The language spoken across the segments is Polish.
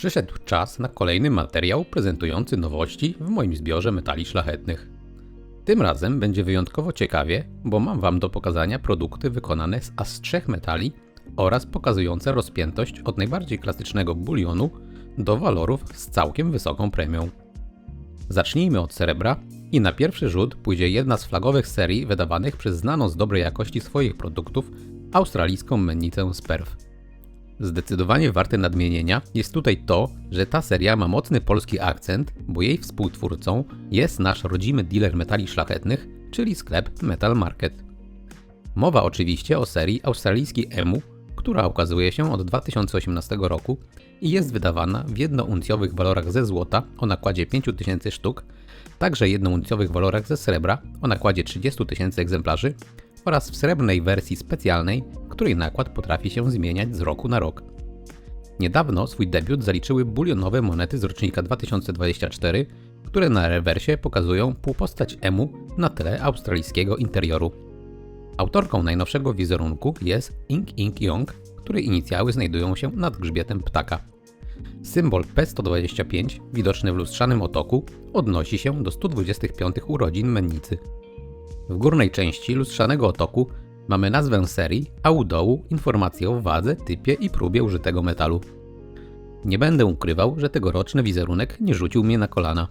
Przyszedł czas na kolejny materiał prezentujący nowości w moim zbiorze metali szlachetnych. Tym razem będzie wyjątkowo ciekawie, bo mam Wam do pokazania produkty wykonane z aż trzech metali oraz pokazujące rozpiętość od najbardziej klasycznego bulionu do walorów z całkiem wysoką premią. Zacznijmy od srebra i na pierwszy rzut pójdzie jedna z flagowych serii wydawanych przez znaną z dobrej jakości swoich produktów australijską mennicę Sperf. Zdecydowanie warte nadmienienia jest tutaj to, że ta seria ma mocny polski akcent, bo jej współtwórcą jest nasz rodzimy dealer metali szlachetnych, czyli sklep Metal Market. Mowa oczywiście o serii australijskiej EMU, która ukazuje się od 2018 roku i jest wydawana w jednouncjowych walorach ze złota o nakładzie 5000 sztuk, także jednouncjowych walorach ze srebra o nakładzie 30 tysięcy egzemplarzy oraz w srebrnej wersji specjalnej, której nakład potrafi się zmieniać z roku na rok. Niedawno swój debiut zaliczyły bulionowe monety z rocznika 2024, które na rewersie pokazują półpostać emu na tle australijskiego interioru. Autorką najnowszego wizerunku jest Ink Ink Young, której inicjały znajdują się nad grzbietem ptaka. Symbol P125, widoczny w lustrzanym otoku, odnosi się do 125 urodzin mennicy. W górnej części lustrzanego otoku mamy nazwę serii, a u dołu informacje o wadze, typie i próbie użytego metalu. Nie będę ukrywał, że tegoroczny wizerunek nie rzucił mnie na kolana.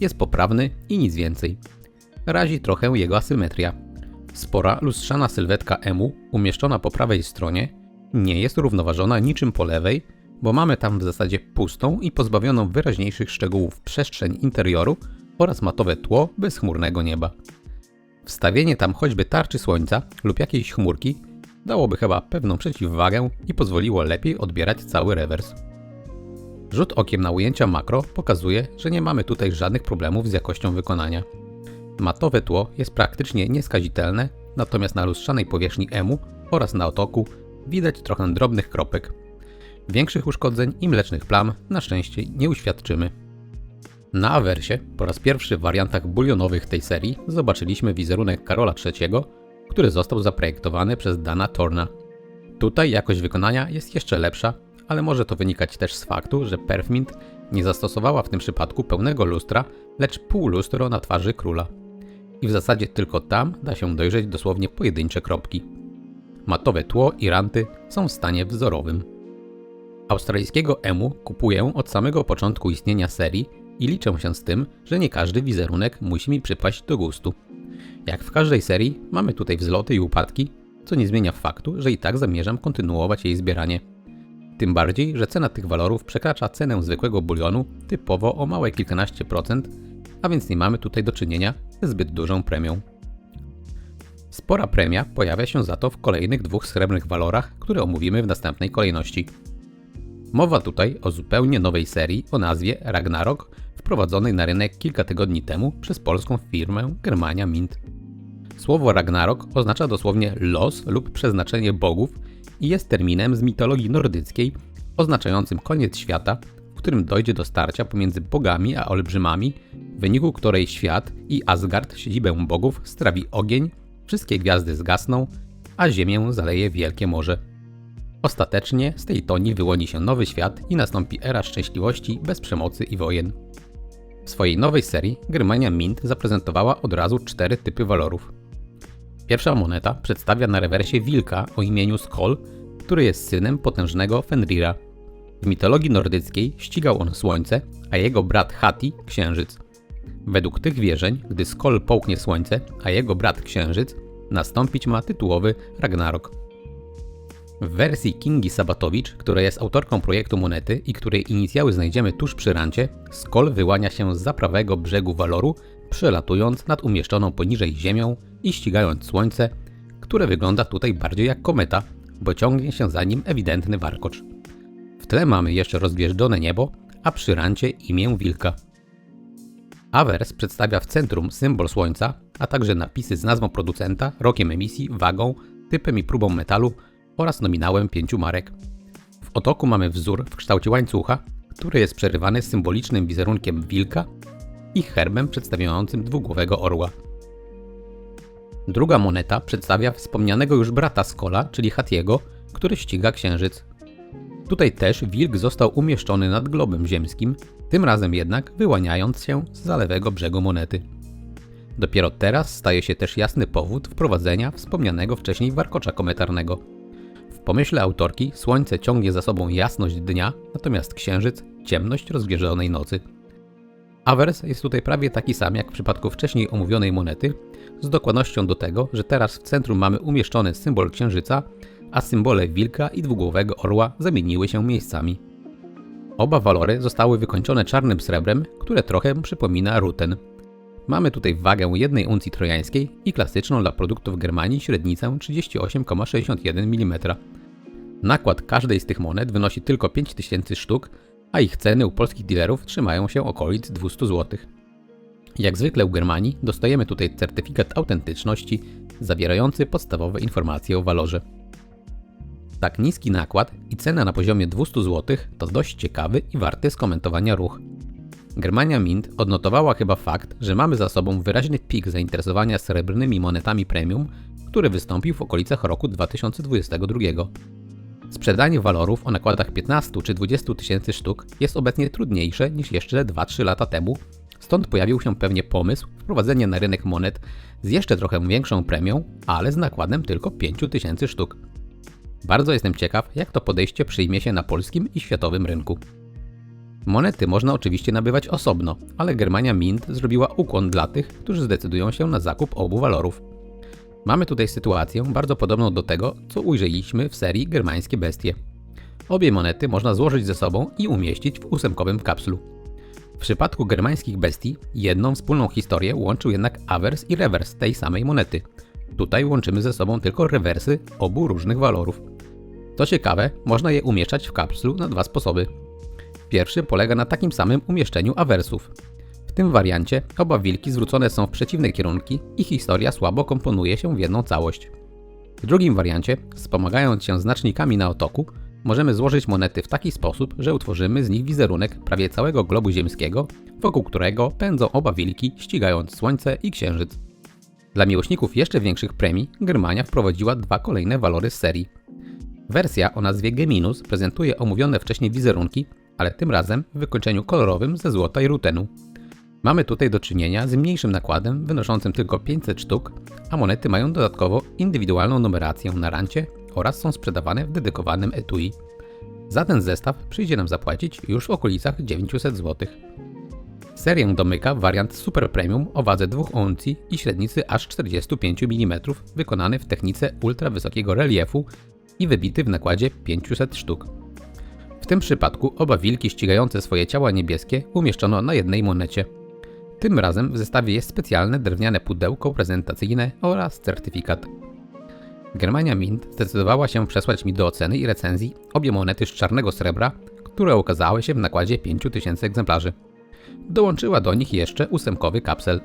Jest poprawny i nic więcej. Razi trochę jego asymetria. Spora, lustrzana sylwetka emu, umieszczona po prawej stronie, nie jest równoważona niczym po lewej, bo mamy tam w zasadzie pustą i pozbawioną wyraźniejszych szczegółów przestrzeń interioru oraz matowe tło bez chmurnego nieba. Wstawienie tam choćby tarczy słońca lub jakiejś chmurki dałoby chyba pewną przeciwwagę i pozwoliło lepiej odbierać cały rewers. Rzut okiem na ujęcia makro pokazuje, że nie mamy tutaj żadnych problemów z jakością wykonania. Matowe tło jest praktycznie nieskazitelne, natomiast na lustrzanej powierzchni emu oraz na otoku widać trochę drobnych kropek. Większych uszkodzeń i mlecznych plam na szczęście nie uświadczymy. Na awersie, po raz pierwszy w wariantach bulionowych tej serii, zobaczyliśmy wizerunek Karola III, który został zaprojektowany przez Dana Torna. Tutaj jakość wykonania jest jeszcze lepsza, ale może to wynikać też z faktu, że Perfmint nie zastosowała w tym przypadku pełnego lustra, lecz półlustro na twarzy króla. I w zasadzie tylko tam da się dojrzeć dosłownie pojedyncze kropki. Matowe tło i ranty są w stanie wzorowym. Australijskiego emu kupuję od samego początku istnienia serii i liczę się z tym, że nie każdy wizerunek musi mi przypaść do gustu. Jak w każdej serii, mamy tutaj wzloty i upadki, co nie zmienia faktu, że i tak zamierzam kontynuować jej zbieranie. Tym bardziej, że cena tych walorów przekracza cenę zwykłego bulionu typowo o małe kilkanaście procent, a więc nie mamy tutaj do czynienia ze zbyt dużą premią. Spora premia pojawia się za to w kolejnych dwóch srebrnych walorach, które omówimy w następnej kolejności. Mowa tutaj o zupełnie nowej serii o nazwie Ragnarok, wprowadzonej na rynek kilka tygodni temu przez polską firmę Germania Mint. Słowo Ragnarok oznacza dosłownie los lub przeznaczenie bogów i jest terminem z mitologii nordyckiej oznaczającym koniec świata, w którym dojdzie do starcia pomiędzy bogami a olbrzymami, w wyniku której świat i Asgard, siedzibę bogów, strawi ogień, wszystkie gwiazdy zgasną, a ziemię zaleje wielkie morze. Ostatecznie z tej toni wyłoni się nowy świat i nastąpi era szczęśliwości bez przemocy i wojen. W swojej nowej serii Germania Mint zaprezentowała od razu cztery typy walorów. Pierwsza moneta przedstawia na rewersie wilka o imieniu Skoll, który jest synem potężnego Fenrira. W mitologii nordyckiej ścigał on słońce, a jego brat Hati księżyc. Według tych wierzeń, gdy Skoll połknie słońce, a jego brat księżyc, nastąpić ma tytułowy Ragnarok. W wersji Kingi Sabatowicz, która jest autorką projektu monety i której inicjały znajdziemy tuż przy rancie, skol wyłania się z prawego brzegu waloru, przelatując nad umieszczoną poniżej ziemią i ścigając słońce, które wygląda tutaj bardziej jak kometa, bo ciągnie się za nim ewidentny warkocz. W tle mamy jeszcze rozgwieżdżone niebo, a przy rancie imię wilka. Awers przedstawia w centrum symbol słońca, a także napisy z nazwą producenta, rokiem emisji, wagą, typem i próbą metalu, oraz nominałem pięciu marek. W otoku mamy wzór w kształcie łańcucha, który jest przerywany symbolicznym wizerunkiem wilka i herbem przedstawiającym dwugłowego orła. Druga moneta przedstawia wspomnianego już brata Skola, czyli Hatiego, który ściga księżyc. Tutaj też wilk został umieszczony nad globem ziemskim, tym razem jednak wyłaniając się z zalewego brzegu monety. Dopiero teraz staje się też jasny powód wprowadzenia wspomnianego wcześniej warkocza kometarnego. W pomyśle autorki słońce ciągnie za sobą jasność dnia, natomiast księżyc ciemność rozgwierzonej nocy. Awers jest tutaj prawie taki sam jak w przypadku wcześniej omówionej monety, z dokładnością do tego, że teraz w centrum mamy umieszczony symbol księżyca, a symbole wilka i dwugłowego orła zamieniły się miejscami. Oba walory zostały wykończone czarnym srebrem, które trochę przypomina ruten. Mamy tutaj wagę jednej uncji trojańskiej i klasyczną dla produktów Germanii średnicę 38,61 mm. Nakład każdej z tych monet wynosi tylko 5000 sztuk, a ich ceny u polskich dealerów trzymają się okolic 200 zł. Jak zwykle u Germanii dostajemy tutaj certyfikat autentyczności zawierający podstawowe informacje o walorze. Tak niski nakład i cena na poziomie 200 zł to dość ciekawy i warty skomentowania ruch. Germania Mint odnotowała chyba fakt, że mamy za sobą wyraźny pik zainteresowania srebrnymi monetami premium, który wystąpił w okolicach roku 2022. Sprzedanie walorów o nakładach 15 czy 20 tysięcy sztuk jest obecnie trudniejsze niż jeszcze 2-3 lata temu, stąd pojawił się pewnie pomysł wprowadzenia na rynek monet z jeszcze trochę większą premią, ale z nakładem tylko 5 tysięcy sztuk. Bardzo jestem ciekaw, jak to podejście przyjmie się na polskim i światowym rynku. Monety można oczywiście nabywać osobno, ale Germania Mint zrobiła ukłon dla tych, którzy zdecydują się na zakup obu walorów. Mamy tutaj sytuację bardzo podobną do tego, co ujrzeliśmy w serii Germańskie Bestie. Obie monety można złożyć ze sobą i umieścić w ósemkowym kapslu. W przypadku germańskich bestii jedną wspólną historię łączył jednak awers i rewers tej samej monety. Tutaj łączymy ze sobą tylko rewersy obu różnych walorów. Co ciekawe, można je umieszczać w kapslu na dwa sposoby. Pierwszy polega na takim samym umieszczeniu awersów. W tym wariancie oba wilki zwrócone są w przeciwne kierunki i historia słabo komponuje się w jedną całość. W drugim wariancie, wspomagając się znacznikami na otoku, możemy złożyć monety w taki sposób, że utworzymy z nich wizerunek prawie całego globu ziemskiego, wokół którego pędzą oba wilki, ścigając Słońce i Księżyc. Dla miłośników jeszcze większych premii Germania wprowadziła dwa kolejne walory z serii. Wersja o nazwie Geminus prezentuje omówione wcześniej wizerunki, ale tym razem w wykończeniu kolorowym ze złota i rutenu. Mamy tutaj do czynienia z mniejszym nakładem wynoszącym tylko 500 sztuk, a monety mają dodatkowo indywidualną numerację na rancie oraz są sprzedawane w dedykowanym etui. Za ten zestaw przyjdzie nam zapłacić już w okolicach 900 zł. Serię domyka wariant Super Premium o wadze 2 uncji i średnicy aż 45 mm, wykonany w technice ultra wysokiego reliefu i wybity w nakładzie 500 sztuk. W tym przypadku oba wilki ścigające swoje ciała niebieskie umieszczono na jednej monecie. Tym razem w zestawie jest specjalne drewniane pudełko prezentacyjne oraz certyfikat. Germania Mint zdecydowała się przesłać mi do oceny i recenzji obie monety z czarnego srebra, które ukazały się w nakładzie 5000 egzemplarzy. Dołączyła do nich jeszcze ósemkowy kapsel.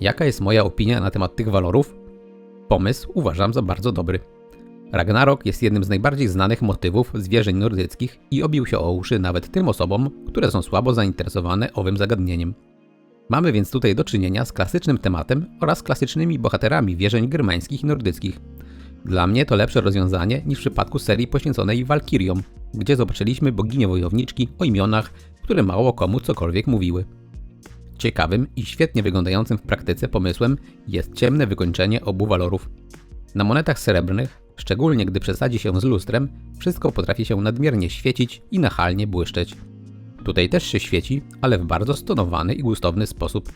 Jaka jest moja opinia na temat tych walorów? Pomysł uważam za bardzo dobry. Ragnarok jest jednym z najbardziej znanych motywów zwierzeń nordyckich i obił się o uszy nawet tym osobom, które są słabo zainteresowane owym zagadnieniem. Mamy więc tutaj do czynienia z klasycznym tematem oraz klasycznymi bohaterami wierzeń germańskich i nordyckich. Dla mnie to lepsze rozwiązanie niż w przypadku serii poświęconej Walkiriom, gdzie zobaczyliśmy boginie wojowniczki o imionach, które mało komu cokolwiek mówiły. Ciekawym i świetnie wyglądającym w praktyce pomysłem jest ciemne wykończenie obu walorów. Na monetach srebrnych, szczególnie gdy przesadzi się z lustrem, wszystko potrafi się nadmiernie świecić i nachalnie błyszczeć. Tutaj też się świeci, ale w bardzo stonowany i gustowny sposób.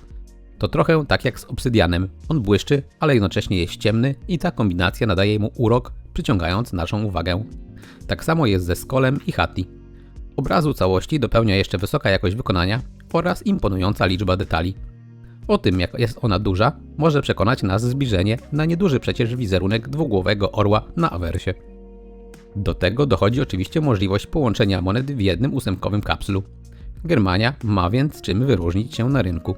To trochę tak jak z obsydianem. On błyszczy, ale jednocześnie jest ciemny i ta kombinacja nadaje mu urok, przyciągając naszą uwagę. Tak samo jest ze skolem i hati. Obrazu całości dopełnia jeszcze wysoka jakość wykonania oraz imponująca liczba detali. O tym, jak jest ona duża, może przekonać nas zbliżenie na nieduży przecież wizerunek dwugłowego orła na awersie. Do tego dochodzi oczywiście możliwość połączenia monet w jednym ósemkowym kapslu. Germania ma więc czym wyróżnić się na rynku.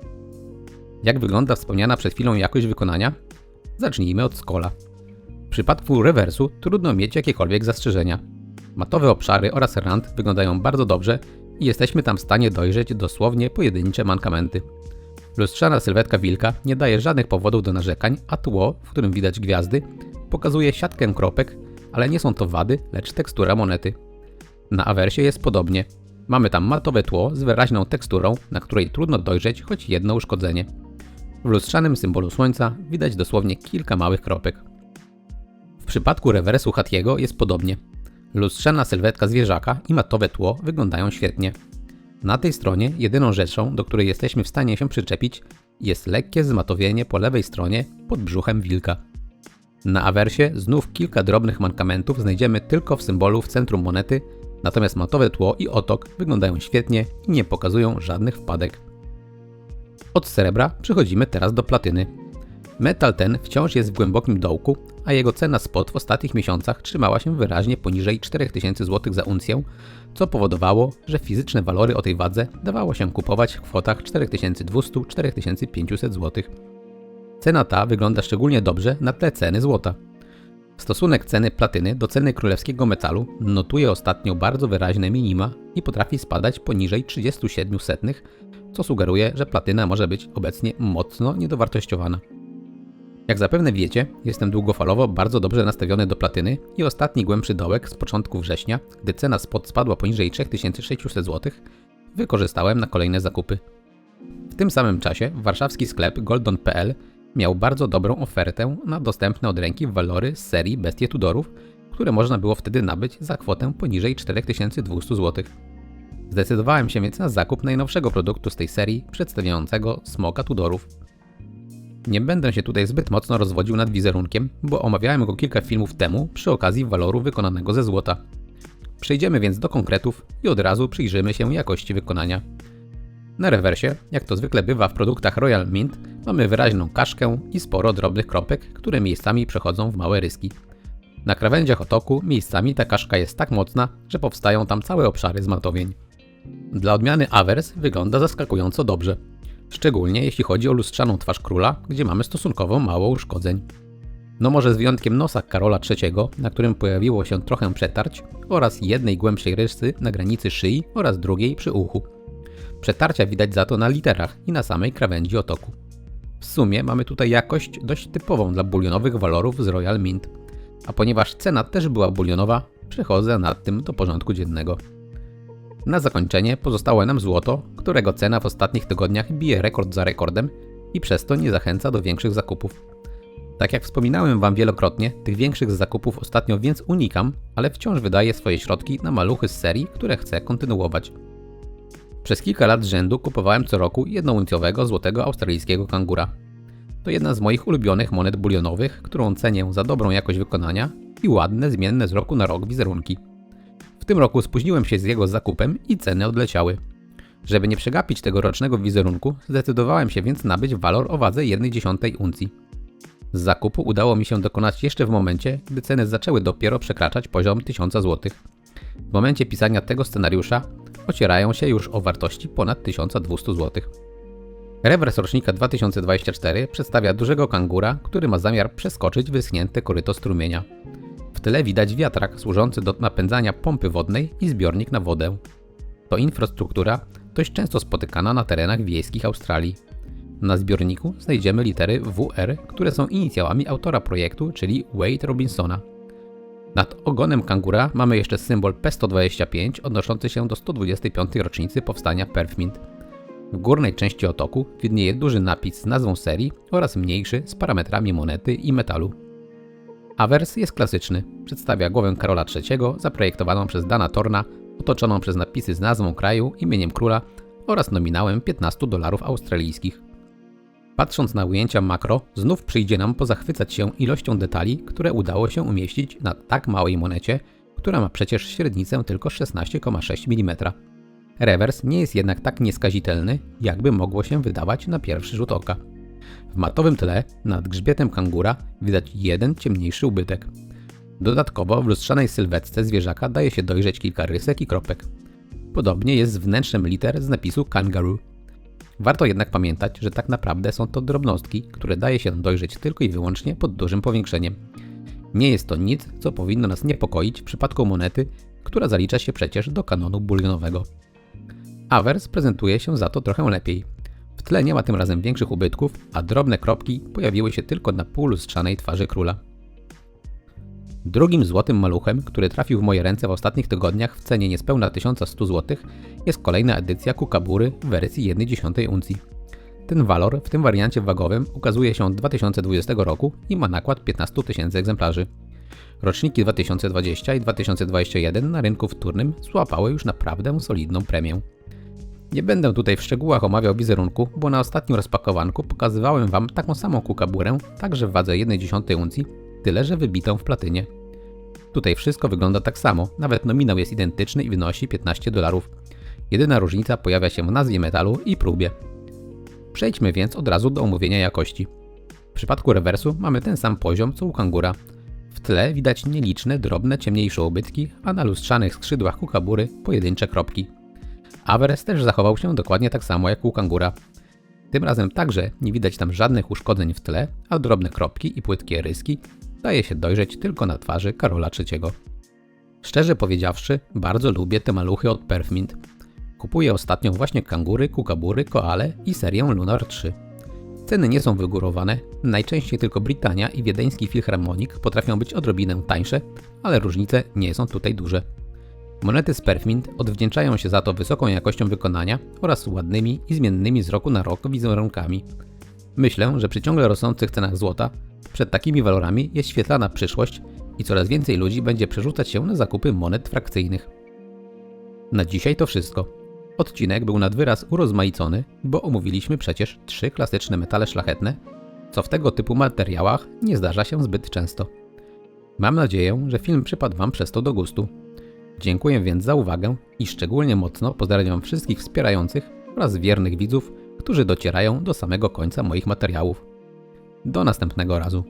Jak wygląda wspomniana przed chwilą jakość wykonania? Zacznijmy od skola. W przypadku rewersu trudno mieć jakiekolwiek zastrzeżenia. Matowe obszary oraz rand wyglądają bardzo dobrze i jesteśmy tam w stanie dojrzeć dosłownie pojedyncze mankamenty. Lustrzana sylwetka wilka nie daje żadnych powodów do narzekań, a tło, w którym widać gwiazdy, pokazuje siatkę kropek, ale nie są to wady, lecz tekstura monety. Na awersie jest podobnie. Mamy tam matowe tło z wyraźną teksturą, na której trudno dojrzeć choć jedno uszkodzenie. W lustrzanym symbolu słońca widać dosłownie kilka małych kropek. W przypadku rewersu Hatiego jest podobnie. Lustrzana sylwetka zwierzaka i matowe tło wyglądają świetnie. Na tej stronie jedyną rzeczą, do której jesteśmy w stanie się przyczepić, jest lekkie zmatowienie po lewej stronie pod brzuchem wilka. Na awersie znów kilka drobnych mankamentów znajdziemy tylko w symbolu w centrum monety, natomiast matowe tło i otok wyglądają świetnie i nie pokazują żadnych wpadek. Od srebra przechodzimy teraz do platyny. Metal ten wciąż jest w głębokim dołku, a jego cena spot w ostatnich miesiącach trzymała się wyraźnie poniżej 4000 zł za uncję, co powodowało, że fizyczne walory o tej wadze dawało się kupować w kwotach 4200-4500 zł. Cena ta wygląda szczególnie dobrze na tle ceny złota. Stosunek ceny platyny do ceny królewskiego metalu notuje ostatnio bardzo wyraźne minima i potrafi spadać poniżej 37 setnych, co sugeruje, że platyna może być obecnie mocno niedowartościowana. Jak zapewne wiecie, jestem długofalowo bardzo dobrze nastawiony do platyny i ostatni głębszy dołek z początku września, gdy cena spot spadła poniżej 3600 zł, wykorzystałem na kolejne zakupy. W tym samym czasie warszawski sklep Goldon.pl miał bardzo dobrą ofertę na dostępne od ręki walory z serii Bestie Tudorów, które można było wtedy nabyć za kwotę poniżej 4200 zł. Zdecydowałem się więc na zakup najnowszego produktu z tej serii, przedstawiającego Smoka Tudorów. Nie będę się tutaj zbyt mocno rozwodził nad wizerunkiem, bo omawiałem go kilka filmów temu przy okazji waloru wykonanego ze złota. Przejdziemy więc do konkretów i od razu przyjrzymy się jakości wykonania. Na rewersie, jak to zwykle bywa w produktach Royal Mint, mamy wyraźną kaszkę i sporo drobnych kropek, które miejscami przechodzą w małe ryski. Na krawędziach otoku miejscami ta kaszka jest tak mocna, że powstają tam całe obszary zmatowień. Dla odmiany Avers wygląda zaskakująco dobrze. Szczególnie jeśli chodzi o lustrzaną twarz króla, gdzie mamy stosunkowo mało uszkodzeń. No może z wyjątkiem nosa Karola III, na którym pojawiło się trochę przetarć, oraz jednej głębszej rysy na granicy szyi oraz drugiej przy uchu. Przetarcia widać za to na literach i na samej krawędzi otoku. W sumie mamy tutaj jakość dość typową dla bulionowych walorów z Royal Mint. A ponieważ cena też była bulionowa, przechodzę nad tym do porządku dziennego. Na zakończenie pozostało nam złoto, którego cena w ostatnich tygodniach bije rekord za rekordem i przez to nie zachęca do większych zakupów. Tak jak wspominałem Wam wielokrotnie, tych większych zakupów ostatnio więc unikam, ale wciąż wydaję swoje środki na maluchy z serii, które chcę kontynuować. Przez kilka lat z rzędu kupowałem co roku jednouncjowego złotego australijskiego kangura. To jedna z moich ulubionych monet bulionowych, którą cenię za dobrą jakość wykonania i ładne, zmienne z roku na rok wizerunki. W tym roku spóźniłem się z jego zakupem i ceny odleciały. Żeby nie przegapić tego rocznego wizerunku, zdecydowałem się więc nabyć walor o wadze 1,1 uncji. Z zakupu udało mi się dokonać jeszcze w momencie, gdy ceny zaczęły dopiero przekraczać poziom 1000 zł. W momencie pisania tego scenariusza ocierają się już o wartości ponad 1200 zł. Rewers rocznika 2024 przedstawia dużego kangura, który ma zamiar przeskoczyć wyschnięte koryto strumienia. W tyle widać wiatrak służący do napędzania pompy wodnej i zbiornik na wodę. To infrastruktura dość często spotykana na terenach wiejskich Australii. Na zbiorniku znajdziemy litery WR, które są inicjałami autora projektu, czyli Wade Robinsona. Nad ogonem kangura mamy jeszcze symbol P125 odnoszący się do 125. rocznicy powstania Perfmint. W górnej części otoku widnieje duży napis z nazwą serii oraz mniejszy z parametrami monety i metalu. Awers jest klasyczny. Przedstawia głowę Karola III zaprojektowaną przez Dana Torna, otoczoną przez napisy z nazwą kraju, imieniem króla oraz nominałem 15 dolarów australijskich. Patrząc na ujęcia makro, znów przyjdzie nam pozachwycać się ilością detali, które udało się umieścić na tak małej monecie, która ma przecież średnicę tylko 16,6 mm. Rewers nie jest jednak tak nieskazitelny, jakby mogło się wydawać na pierwszy rzut oka. W matowym tle, nad grzbietem kangura, widać jeden ciemniejszy ubytek. Dodatkowo w lustrzanej sylwetce zwierzaka daje się dojrzeć kilka rysek i kropek. Podobnie jest z wnętrzem liter z napisu kangaroo. Warto jednak pamiętać, że tak naprawdę są to drobnostki, które daje się dojrzeć tylko i wyłącznie pod dużym powiększeniem. Nie jest to nic, co powinno nas niepokoić w przypadku monety, która zalicza się przecież do kanonu bulionowego. Avers prezentuje się za to trochę lepiej. W tle nie ma tym razem większych ubytków, a drobne kropki pojawiły się tylko na pół lustrzanej twarzy króla. Drugim złotym maluchem, który trafił w moje ręce w ostatnich tygodniach w cenie niespełna 1100 zł, jest kolejna edycja Kukabury w wersji 1,1 uncji. Ten walor w tym wariancie wagowym ukazuje się od 2020 roku i ma nakład 15 tysięcy egzemplarzy. Roczniki 2020 i 2021 na rynku wtórnym złapały już naprawdę solidną premię. Nie będę tutaj w szczegółach omawiał wizerunku, bo na ostatnim rozpakowanku pokazywałem Wam taką samą kukaburę, także w wadze 1,1 uncji, tyle że wybitą w platynie. Tutaj wszystko wygląda tak samo, nawet nominał jest identyczny i wynosi 15 dolarów. Jedyna różnica pojawia się w nazwie metalu i próbie. Przejdźmy więc od razu do omówienia jakości. W przypadku rewersu mamy ten sam poziom co u kangura. W tle widać nieliczne, drobne, ciemniejsze ubytki, a na lustrzanych skrzydłach kukabury pojedyncze kropki. Avers też zachował się dokładnie tak samo jak u kangura. Tym razem także nie widać tam żadnych uszkodzeń w tle, a drobne kropki i płytkie ryski daje się dojrzeć tylko na twarzy Karola III. Szczerze powiedziawszy, bardzo lubię te maluchy od Perfmint. Kupuję ostatnio właśnie kangury, kukabury, koale i serię Lunar 3. Ceny nie są wygórowane, najczęściej tylko Britania i wiedeński Philharmonic potrafią być odrobinę tańsze, ale różnice nie są tutaj duże. Monety z Perfmint odwdzięczają się za to wysoką jakością wykonania oraz ładnymi i zmiennymi z roku na rok wizerunkami. Myślę, że przy ciągle rosnących cenach złota przed takimi walorami jest świetlana przyszłość i coraz więcej ludzi będzie przerzucać się na zakupy monet frakcyjnych. Na dzisiaj to wszystko. Odcinek był nad wyraz urozmaicony, bo omówiliśmy przecież trzy klasyczne metale szlachetne, co w tego typu materiałach nie zdarza się zbyt często. Mam nadzieję, że film przypadł Wam przez to do gustu. Dziękuję więc za uwagę i szczególnie mocno pozdrawiam wszystkich wspierających oraz wiernych widzów, którzy docierają do samego końca moich materiałów. Do następnego razu.